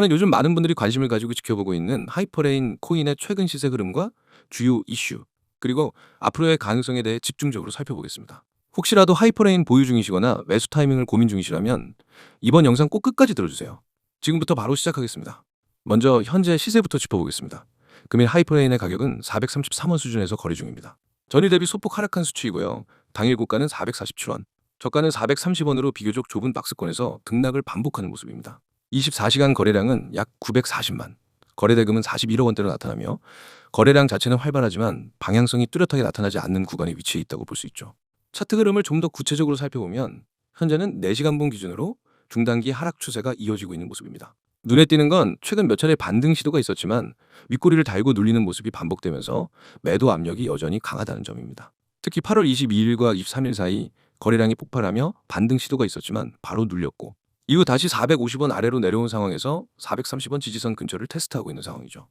이번엔 요즘 많은 분들이 관심을 가지고 지켜보고 있는 하이퍼레인 코인의 최근 시세 흐름과 주요 이슈, 그리고 앞으로의 가능성에 대해 집중적으로 살펴보겠습니다. 혹시라도 하이퍼레인 보유 중이시거나 매수 타이밍을 고민 중이시라면 이번 영상 꼭 끝까지 들어주세요. 지금부터 바로 시작하겠습니다. 먼저 현재 시세부터 짚어보겠습니다. 금일 하이퍼레인의 가격은 433원 수준에서 거래 중입니다. 전일 대비 소폭 하락한 수치이고요. 당일 고가는 447원, 저가는 430원으로 비교적 좁은 박스권에서 등락을 반복하는 모습입니다. 24시간 거래량은 약 940만, 거래 대금은 41억 원대로 나타나며 거래량 자체는 활발하지만 방향성이 뚜렷하게 나타나지 않는 구간에 위치해 있다고 볼 수 있죠. 차트 흐름을 좀 더 구체적으로 살펴보면 현재는 4시간분 기준으로 중단기 하락 추세가 이어지고 있는 모습입니다. 눈에 띄는 건 최근 몇 차례 반등 시도가 있었지만 윗꼬리를 달고 눌리는 모습이 반복되면서 매도 압력이 여전히 강하다는 점입니다. 특히 8월 22일과 23일 사이 거래량이 폭발하며 반등 시도가 있었지만 바로 눌렸고 이후 다시 450원 아래로 내려온 상황에서 430원 지지선 근처를 테스트하고 있는 상황이죠.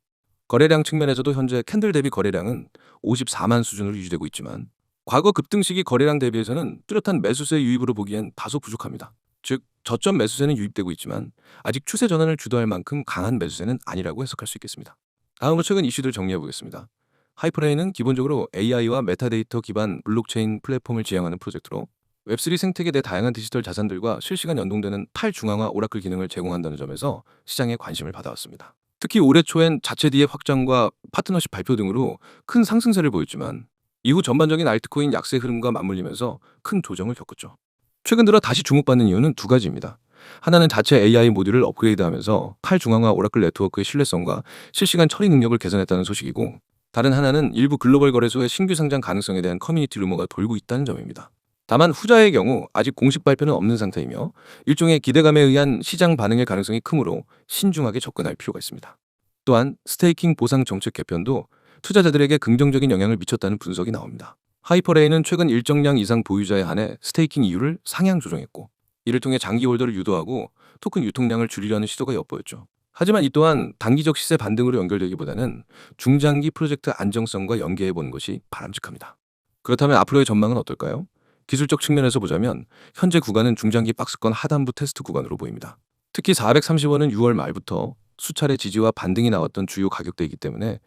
거래량 측면에서도 현재 캔들 대비 거래량은 54만 수준으로 유지되고 있지만 과거 급등 시기 거래량 대비해서는 뚜렷한 매수세 유입으로 보기엔 다소 부족합니다. 즉 저점 매수세는 유입되고 있지만 아직 추세 전환을 주도할 만큼 강한 매수세는 아니라고 해석할 수 있겠습니다. 다음으로 최근 이슈들 정리해 보겠습니다. 하이퍼레인은 기본적으로 AI와 메타데이터 기반 블록체인 플랫폼을 지향하는 프로젝트로 웹3 생태계 내 다양한 디지털 자산들과 실시간 연동되는 탈중앙화 오라클 기능을 제공한다는 점에서 시장에 관심을 받아왔습니다. 특히 올해 초엔 자체 디앱 확장과 파트너십 발표 등으로 큰 상승세를 보였지만 이후 전반적인 알트코인 약세 흐름과 맞물리면서 큰 조정을 겪었죠. 최근 들어 다시 주목받는 이유는 두 가지입니다. 하나는 자체 AI 모듈을 업그레이드하면서 탈중앙화 오라클 네트워크의 신뢰성과 실시간 처리 능력을 개선했다는 소식이고 다른 하나는 일부 글로벌 거래소의 신규 상장 가능성에 대한 커뮤니티 루머가 돌고 있다는 점입니다. 다만 후자의 경우 아직 공식 발표는 없는 상태이며 일종의 기대감에 의한 시장 반응의 가능성이 크므로 신중하게 접근할 필요가 있습니다. 또한 스테이킹 보상 정책 개편도 투자자들에게 긍정적인 영향을 미쳤다는 분석이 나옵니다. 하이퍼레인은 최근 일정량 이상 보유자에 한해 스테이킹 이율을 상향 조정했고 이를 통해 장기 홀더를 유도하고 토큰 유통량을 줄이려는 시도가 엿보였죠. 하지만 이 또한 단기적 시세 반등으로 연결되기보다는 중장기 프로젝트 안정성과 연계해 보는 것이 바람직합니다. 그렇다면 앞으로의 전망은 어떨까요? 기술적 측면에서 보자면 현재 구간은 중장기 박스권 하단부 테스트 구간으로 보입니다. 특히 430원은 6월 말부터 수차례 지지와 반등이 나왔던 주요 가격대이기 때문에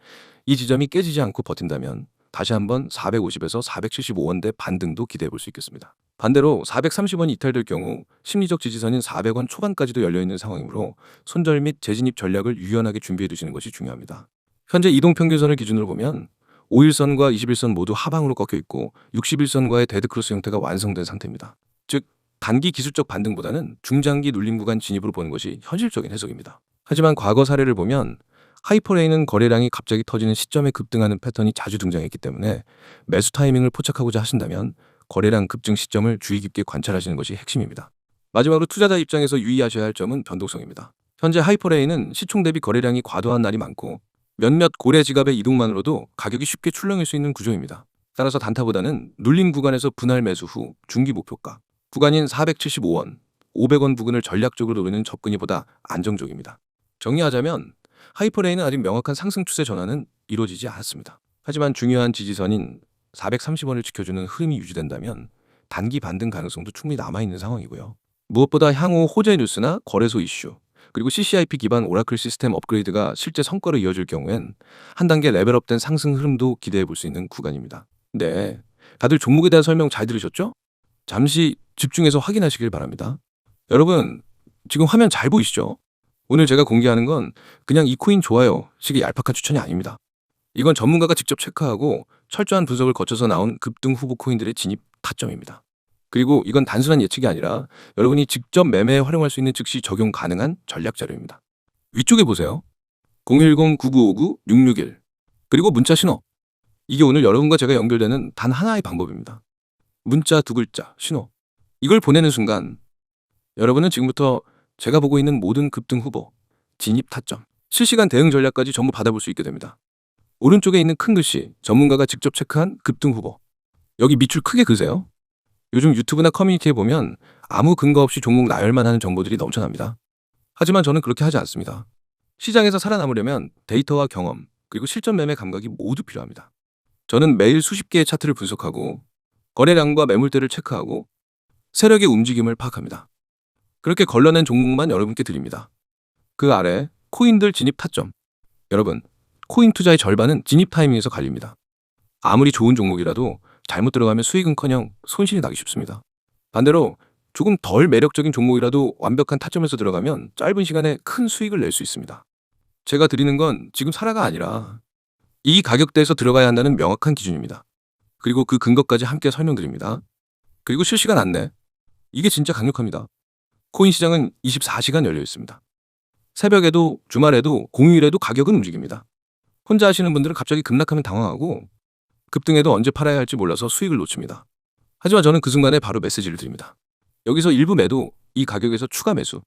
이 지점이 깨지지 않고 버틴다면 다시 한번 450에서 475원대 반등도 기대해 볼 수 있겠습니다. 반대로 430원이 이탈될 경우 심리적 지지선인 400원 초반까지도 열려 있는 상황이므로 손절 및 재진입 전략을 유연하게 준비해 두시는 것이 중요합니다. 현재 이동 평균선을 기준으로 보면 5일선과 21선 모두 하방으로 꺾여 있고 61선과의 데드크로스 형태가 완성된 상태입니다. 즉 단기 기술적 반등보다는 중장기 눌림 구간 진입으로 보는 것이 현실적인 해석입니다. 하지만 과거 사례를 보면 하이퍼레인은 거래량이 갑자기 터지는 시점에 급등하는 패턴이 자주 등장했기 때문에 매수 타이밍을 포착하고자 하신다면 거래량 급증 시점을 주의 깊게 관찰하시는 것이 핵심입니다. 마지막으로 투자자 입장에서 유의하셔야 할 점은 변동성입니다. 현재 하이퍼레인은 시총 대비 거래량이 과도한 날이 많고 몇몇 고래 지갑의 이동만으로도 가격이 쉽게 출렁일 수 있는 구조입니다. 따라서 단타보다는 눌림 구간에서 분할 매수 후 중기 목표가 구간인 475원, 500원 부근을 전략적으로 노리는 접근이 보다 안정적입니다. 정리하자면 하이퍼레인은 아직 명확한 상승 추세 전환은 이루어지지 않았습니다. 하지만 중요한 지지선인 430원을 지켜주는 흐름이 유지된다면 단기 반등 가능성도 충분히 남아있는 상황이고요. 무엇보다 향후 호재 뉴스나 거래소 이슈, 그리고 CCIP 기반 오라클 시스템 업그레이드가 실제 성과로 이어질 경우엔 한 단계 레벨업된 상승 흐름도 기대해 볼 수 있는 구간입니다. 네, 다들 종목에 대한 설명 잘 들으셨죠? 잠시 집중해서 확인하시길 바랍니다. 여러분, 지금 화면 잘 보이시죠? 오늘 제가 공개하는 건 그냥 이 코인 좋아요 식의 얄팍한 추천이 아닙니다. 이건 전문가가 직접 체크하고 철저한 분석을 거쳐서 나온 급등 후보 코인들의 진입 타점입니다. 그리고 이건 단순한 예측이 아니라 여러분이 직접 매매에 활용할 수 있는 즉시 적용 가능한 전략 자료입니다. 위쪽에 보세요. 010-9959-661 그리고 문자 신호. 이게 오늘 여러분과 제가 연결되는 단 하나의 방법입니다. 문자 두 글자, 신호. 이걸 보내는 순간 여러분은 지금부터 제가 보고 있는 모든 급등 후보, 진입 타점, 실시간 대응 전략까지 전부 받아볼 수 있게 됩니다. 오른쪽에 있는 큰 글씨, 전문가가 직접 체크한 급등 후보. 여기 밑줄 크게 그세요. 요즘 유튜브나 커뮤니티에 보면 아무 근거 없이 종목 나열만 하는 정보들이 넘쳐납니다. 하지만 저는 그렇게 하지 않습니다. 시장에서 살아남으려면 데이터와 경험, 그리고 실전 매매 감각이 모두 필요합니다. 저는 매일 수십 개의 차트를 분석하고 거래량과 매물대를 체크하고 세력의 움직임을 파악합니다. 그렇게 걸러낸 종목만 여러분께 드립니다. 그 아래 코인들 진입 타점. 여러분, 코인 투자의 절반은 진입 타이밍에서 갈립니다. 아무리 좋은 종목이라도 잘못 들어가면 수익은커녕 손실이 나기 쉽습니다. 반대로 조금 덜 매력적인 종목이라도 완벽한 타점에서 들어가면 짧은 시간에 큰 수익을 낼 수 있습니다. 제가 드리는 건 지금 사라가 아니라 이 가격대에서 들어가야 한다는 명확한 기준입니다. 그리고 그 근거까지 함께 설명드립니다. 그리고 실시간 안내. 이게 진짜 강력합니다. 코인 시장은 24시간 열려 있습니다. 새벽에도 주말에도 공휴일에도 가격은 움직입니다. 혼자 하시는 분들은 갑자기 급락하면 당황하고 급등해도 언제 팔아야 할지 몰라서 수익을 놓칩니다. 하지만 저는 그 순간에 바로 메시지를 드립니다. 여기서 일부 매도, 이 가격에서 추가 매수.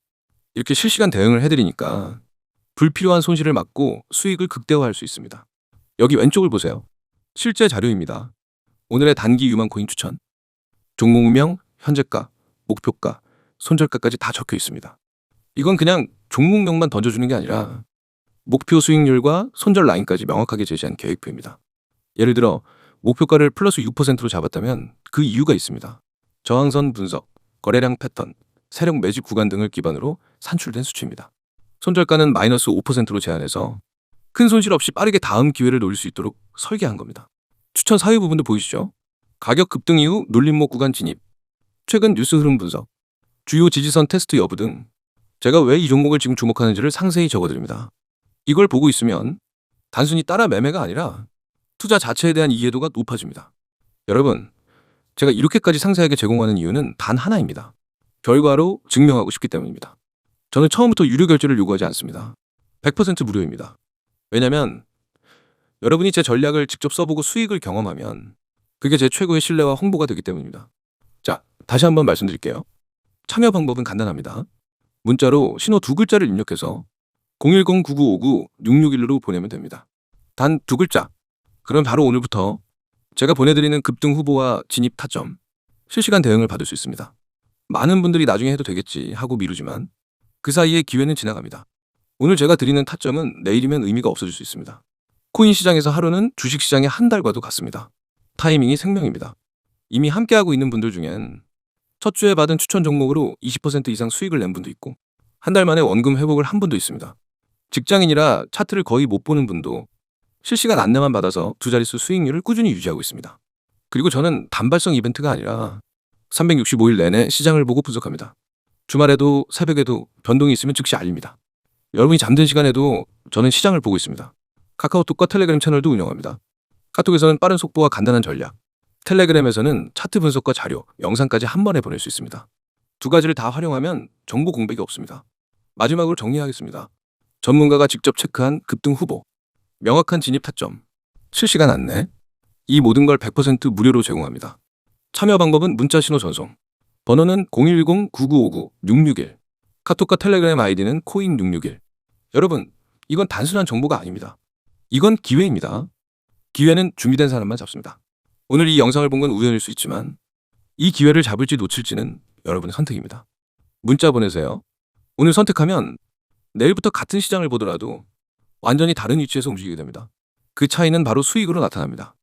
이렇게 실시간 대응을 해드리니까 불필요한 손실을 막고 수익을 극대화할 수 있습니다. 여기 왼쪽을 보세요. 실제 자료입니다. 오늘의 단기 유망 코인 추천. 종목명, 현재가, 목표가, 손절가까지 다 적혀 있습니다. 이건 그냥 종목명만 던져주는 게 아니라 목표 수익률과 손절 라인까지 명확하게 제시한 계획표입니다. 예를 들어 목표가를 플러스 6%로 잡았다면 그 이유가 있습니다. 저항선 분석, 거래량 패턴, 세력 매집 구간 등을 기반으로 산출된 수치입니다. 손절가는 마이너스 5%로 제한해서 큰 손실 없이 빠르게 다음 기회를 노릴 수 있도록 설계한 겁니다. 추천 사유 부분도 보이시죠? 가격 급등 이후 눌림목 구간 진입, 최근 뉴스 흐름 분석, 주요 지지선 테스트 여부 등 제가 왜 이 종목을 지금 주목하는지를 상세히 적어드립니다. 이걸 보고 있으면 단순히 따라 매매가 아니라 투자 자체에 대한 이해도가 높아집니다. 여러분, 제가 이렇게까지 상세하게 제공하는 이유는 단 하나입니다. 결과로 증명하고 싶기 때문입니다. 저는 처음부터 유료 결제를 요구하지 않습니다. 100% 무료입니다. 왜냐면 여러분이 제 전략을 직접 써보고 수익을 경험하면 그게 제 최고의 신뢰와 홍보가 되기 때문입니다. 자, 다시 한번 말씀드릴게요. 참여 방법은 간단합니다. 문자로 신호 두 글자를 입력해서 010-9959-661로 보내면 됩니다. 단 두 글자. 그럼 바로 오늘부터 제가 보내드리는 급등 후보와 진입 타점, 실시간 대응을 받을 수 있습니다. 많은 분들이 나중에 해도 되겠지 하고 미루지만 그 사이에 기회는 지나갑니다. 오늘 제가 드리는 타점은 내일이면 의미가 없어질 수 있습니다. 코인 시장에서 하루는 주식 시장의 한 달과도 같습니다. 타이밍이 생명입니다. 이미 함께하고 있는 분들 중엔 첫 주에 받은 추천 종목으로 20% 이상 수익을 낸 분도 있고 한 달 만에 원금 회복을 한 분도 있습니다. 직장인이라 차트를 거의 못 보는 분도 실시간 안내만 받아서 두 자릿수 수익률을 꾸준히 유지하고 있습니다. 그리고 저는 단발성 이벤트가 아니라 365일 내내 시장을 보고 분석합니다. 주말에도 새벽에도 변동이 있으면 즉시 알립니다. 여러분이 잠든 시간에도 저는 시장을 보고 있습니다. 카카오톡과 텔레그램 채널도 운영합니다. 카톡에서는 빠른 속보와 간단한 전략, 텔레그램에서는 차트 분석과 자료, 영상까지 한 번에 보낼 수 있습니다. 두 가지를 다 활용하면 정보 공백이 없습니다. 마지막으로 정리하겠습니다. 전문가가 직접 체크한 급등 후보, 명확한 진입 타점, 실시간 안내, 이 모든 걸 100% 무료로 제공합니다. 참여 방법은 문자 신호 전송, 번호는 010-9959-661, 카톡과 텔레그램 아이디는 코인661. 여러분, 이건 단순한 정보가 아닙니다. 이건 기회입니다. 기회는 준비된 사람만 잡습니다. 오늘 이 영상을 본 건 우연일 수 있지만 이 기회를 잡을지 놓칠지는 여러분의 선택입니다. 문자 보내세요. 오늘 선택하면 내일부터 같은 시장을 보더라도 완전히 다른 위치에서 움직이게 됩니다. 그 차이는 바로 수익으로 나타납니다.